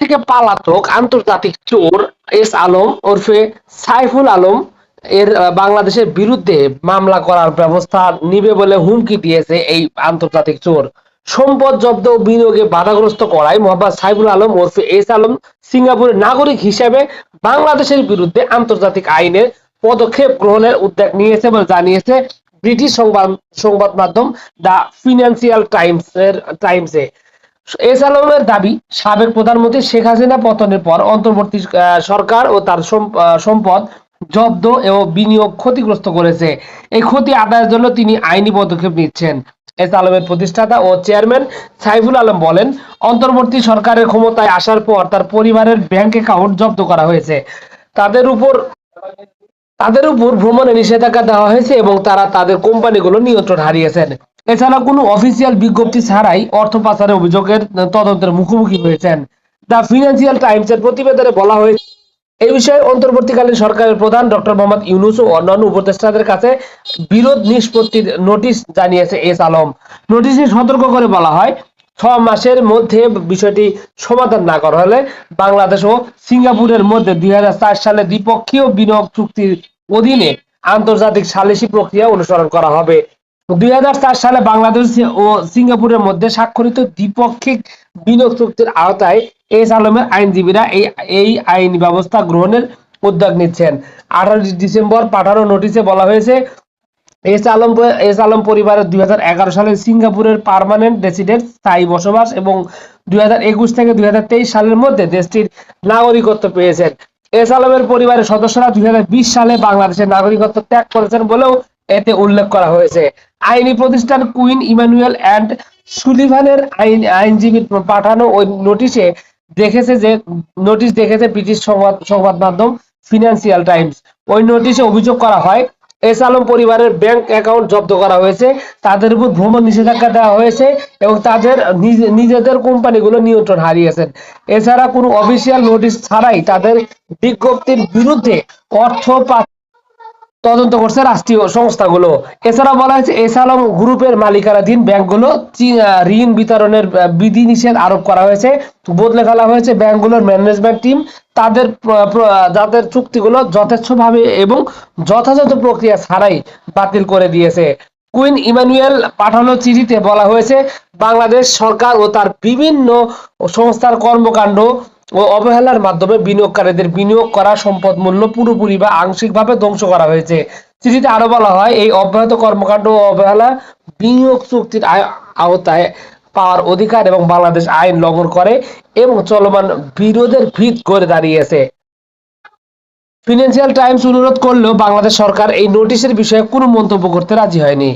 থেকে পালাতক আন্তর্জাতিক চোর এস আলম ওরফে সাইফুল আলম এর বাংলাদেশের বিরুদ্ধে মামলা করার ব্যবস্থা নিবে বলে হুমকি দিয়েছে এই আন্তর্জাতিক চোর। সম্পদ জব্দ ও বিনিয়োগে বাধাগ্রস্ত করায় মোহাম্মদ সাইফুল আলম ওরফে এস আলম সিঙ্গাপুরের নাগরিক হিসেবে বাংলাদেশের বিরুদ্ধে আন্তর্জাতিক আইনের পদক্ষেপ গ্রহণের উদ্যোগ নিয়েছে বলে জানিয়েছে ব্রিটিশ সংবাদ সংবাদ মাধ্যম দ্য ফিনান্সিয়াল টাইমস এর টাইমসে। এস আলমের দাবি, সাবেক প্রধানমন্ত্রী শেখ হাসিনা পতনের পর অন্তর্বর্তী সরকার ও তার সম্পদ জব্দ ও বিনিয়োগ ক্ষতিগ্রস্ত করেছে। এই ক্ষতি আদায়ের জন্য তিনি আইনি পদক্ষেপ নিচ্ছেন। এস আলমের প্রতিষ্ঠাতা ও চেয়ারম্যান সাইফুল আলম বলেন, অন্তর্বর্তী সরকারের ক্ষমতায় আসার পর তার পরিবারের ব্যাংক অ্যাকাউন্ট জব্দ করা হয়েছে। তাদের উপর তাদের উপর ভ্রমণে নিষেধাজ্ঞা দেওয়া হয়েছে এবং তারা তাদের কোম্পানিগুলো নিয়ন্ত্রণ হারিয়েছেন। এছাড়া কোনো অফিসিয়াল বিজ্ঞপ্তি ছাড়াই অর্থ পাচারের অভিযোগের তদন্তের মুখোমুখি হয়েছেন। দ্য ফিনান্সিয়াল টাইমস এর প্রতিবেদনে বলা হয়েছে, এই বিষয়ে অন্তর্বর্তীকালীন সরকারের প্রধান ডক্টর মোহাম্মদ ইউনুস ও অন্যান্য উপদেষ্টাদের কাছে বিরোধ নিষ্পত্তির নোটিশ জানিয়েছে এস আলম। নোটিশে সতর্ক করে বলা হয়, ছ মাসের মধ্যে বিষয়টি সমাধান না করা হলে বাংলাদেশ ও সিঙ্গাপুরের মধ্যে দুই হাজার চার সালে দ্বিপক্ষীয় বিনিয়োগ চুক্তির অধীনে আন্তর্জাতিক সালিসি প্রক্রিয়া অনুসরণ করা হবে। দুই হাজার চার সালে বাংলাদেশ ও সিঙ্গাপুরের মধ্যে স্বাক্ষরিত দ্বিপক্ষিক বিনিয়োগ চুক্তির আওতায় এস আলমের আইনজীবীরা এই এই আইনি ব্যবস্থা গ্রহণের উদ্যোগ নিচ্ছেন। আঠারো ডিসেম্বর পাঠানো নোটিশে বলা হয়েছে, এস আলম এস আলম পরিবারের দুই সালে সিঙ্গাপুরের পার্মানেন্ট রেসিডেন্ট স্থায়ী বসবাস এবং দুই হাজার একুশ থেকে দুই হাজার তেইশ সালের মধ্যে দেশটির নাগরিকত্ব পেয়েছেন। এস আলমের পরিবারের সদস্যরা দুই হাজার বিশ সালে বাংলাদেশের নাগরিকত্ব ত্যাগ করেছেন বলেও এতে উল্লেখ করা হয়েছে। আইনি প্রতিষ্ঠান কুইন ইমানুয়েল অ্যান্ড সুলিভানের আইন আইনজীবীর পাঠানো ওই নোটিশে দেখেছে যে, নোটিশ দেখেছে ব্রিটিশ সংবাদ সংবাদ মাধ্যম ফিনান্সিয়াল টাইমস। ওই নোটিশে অভিযোগ করা হয়, এস আলম পরিবারের ব্যাংক অ্যাকাউন্ট জব্দ করা হয়েছে, তাদের উপর ভ্রমণ নিষেধাজ্ঞা দেওয়া হয়েছে এবং তাদের নিজ- নিজেদের কোম্পানিগুলো নিয়ন্ত্রণ হারিয়েছেন। এছাড়া কোনো অফিসিয়াল নোটিশ ছাড়াই তাদের বিজ্ঞপ্তির বিরুদ্ধে অর্থ তদন্ত করছে রাষ্ট্রীয় সংস্থাগুলো। এছাড়া বলা হয়েছে এস আলম গ্রুপের মালিকানাধীন ব্যাংকগুলো ঋণ বিতরণের বিধিনিষেধ আরোপ করা হয়েছে। বদলে ফেলা হয়েছে ব্যাংকগুলোর ম্যানেজমেন্ট টিম। তাদের যাদের চুক্তিগুলো যথেচ্ছভাবে এবং যথাযথ প্রক্রিয়া ছাড়াই বাতিল করে দিয়েছে। কুইন ইমানুয়েল পাঠানো চিঠিতে বলা হয়েছে, বাংলাদেশ সরকার ও তার বিভিন্ন সংস্থার কর্মকাণ্ড ও অবহেলার মাধ্যমে বিনিয়োগকারীদের বিনিয়োগ করা সম্পদ মূল্য পুরোপুরি বা আংশিকভাবে ধ্বংস করা হয়েছে। চিঠিতে আরও বলা হয়, এই অব্যাহত কর্মকাণ্ড ও অবহেলা বিনিয়োগ চুক্তির আওতায় পাওয়ার অধিকার এবং বাংলাদেশ আইন লঙ্ঘন করে এবং চলমান বিরোধের ভিত করে দাঁড়িয়েছে। ফিনান্সিয়াল টাইমস অনুরোধ করলেও বাংলাদেশ সরকার এই নোটিশের বিষয়ে কোনো মন্তব্য করতে রাজি হয়নি।